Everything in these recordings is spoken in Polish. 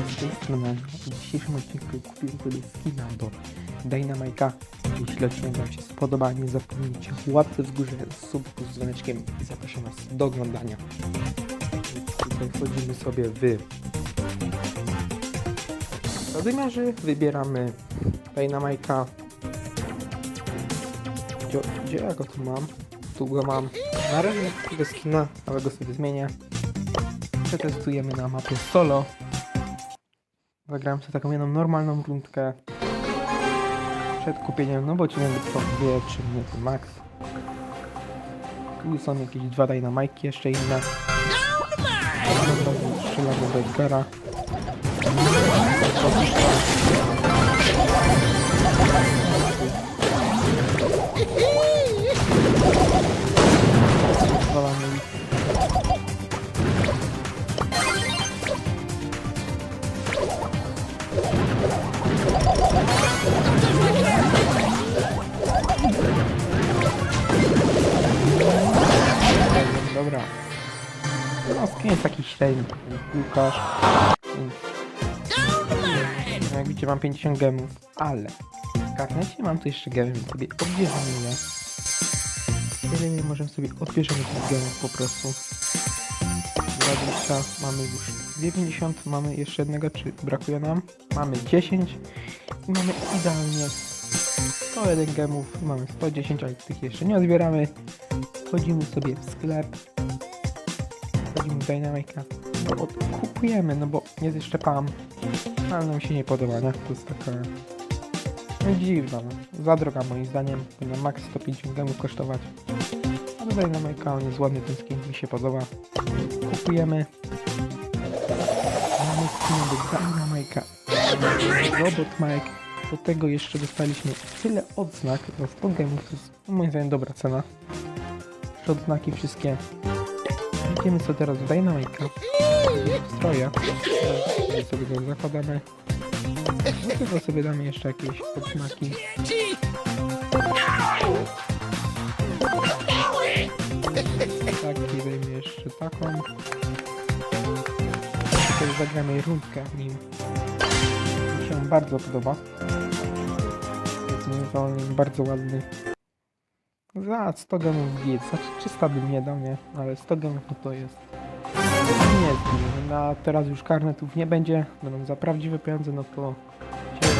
z tej w dzisiejszym odcinku kupiłem sobie skina do Dynamite'a. Jeśli odcinek Wam się spodoba, nie zapomnijcie łapce w górze, subku z dzwoneczkiem i zapraszam Was do oglądania. Tutaj wchodzimy sobie w wymiarze, wybieramy Dynamite'a. Gdzie, gdzie ja go tu mam? Tu go mam. Na razie tego skina, ale go sobie zmienię. Przetestujemy na mapie solo. Zagrałem sobie taką jedną normalną rundkę przed kupieniem, no bo ci będę trwał 2-3 minuty max. Tu są jakieś dwa dynamajki, jeszcze inne. Strzelamy do Edgara. Dobra. No, skin jest taki średni. Łukasz. No, jak widzicie, mam 50 gemów, ale w karnecie mam tu jeszcze gemy, sobie odbierzemy je. Tyle ile możemy sobie odbierzemy tych gemów po prostu. 20, mamy już 90, mamy jeszcze jednego, czy brakuje nam? Mamy 10 i mamy idealnie 101 gemów, mamy 110, ale tych jeszcze nie odbieramy. Wchodzimy sobie w sklep. Wchodzimy w Dynamika. No, od- kupujemy, no bo jest jeszcze PAM. Ale nam się nie podoba, nie? To jest taka... No dziwna, no. Za droga moim zdaniem. Powinna max 150 gemów kosztować. Ale Dynamika, on jest ładny ten skin, mi się podoba. Kupujemy. Do Dynamika. Robot Mike. Do tego jeszcze dostaliśmy tyle odznak za 100 gemów. To jest moim zdaniem dobra cena. Trzy odznaki wszystkie. Idziemy sobie teraz w Dynamika. Stroje. Teraz sobie go zakładamy. Do tego sobie damy jeszcze jakieś odznaki. Zagramy rundkę nim. Mi się bardzo podoba. Jest moim bardzo ładny. Za 100 gemów git, znaczy 300 bym nie dał, nie? Ale 100 gemów no to jest... Nie. Na teraz już karnetów nie będzie, będą za prawdziwe pieniądze, no to się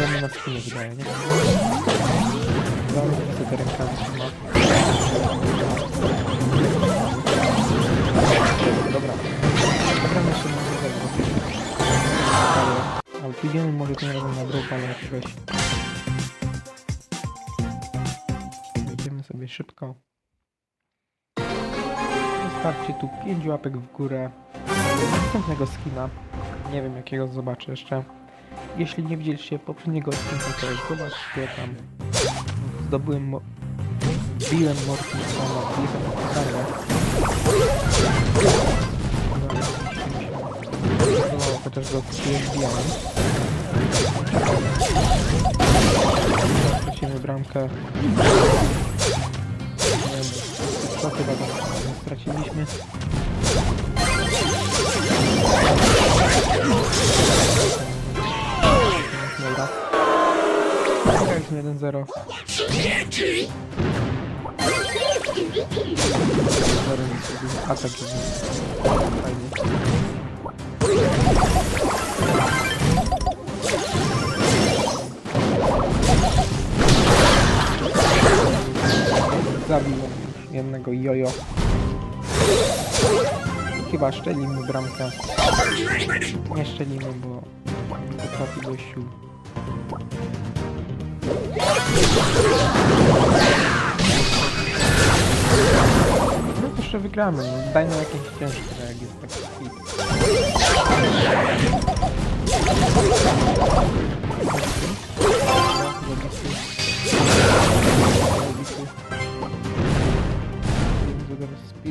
gemy na nie wydaje, nie? Zaraz sobie te rękawy trzyma. Ale jakiegoś Wejdziemy sobie szybko. Zostawcie tu 5 łapek w górę. Następnego skina. Nie wiem jakiego zobaczę jeszcze. Jeśli nie widzieliście poprzedniego odcinka, to zobaczcie tam. Zdobyłem mo... Biłem Mortisona, jestem na pytanie. Podobało chociaż go zbijałem. Stracimy bramkę. Co chyba tam straciliśmy. Dobra. Zagraliśmy 1-0. Zero nic sobie atak fajnie. Zabiłem już jednego jojo. Chyba szczelimy bramkę. Nie szczelimy, bo nie potrafi gościu. No to jeszcze wygramy, no daj nam jakieś ciężkie, jak jest taki hit.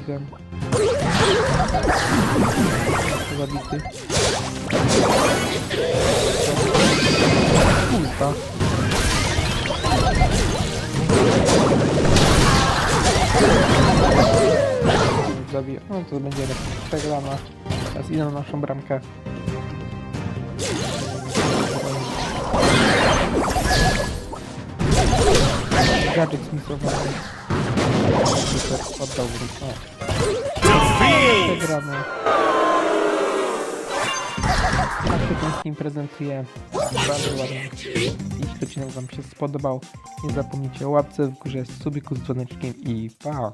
Speedem. Zabity. Kulta. Zabiję. No to będzie przegrana. Teraz idę na naszą bramkę. Gadżet zmisowany. Super, oddał w rękę. Przegramy. Się ten Steam prezentuje. Bardzo ładnie. Jeśli odcinek Wam się spodobał, nie zapomnijcie o łapce w górze, subiku z dzwoneczkiem i pa!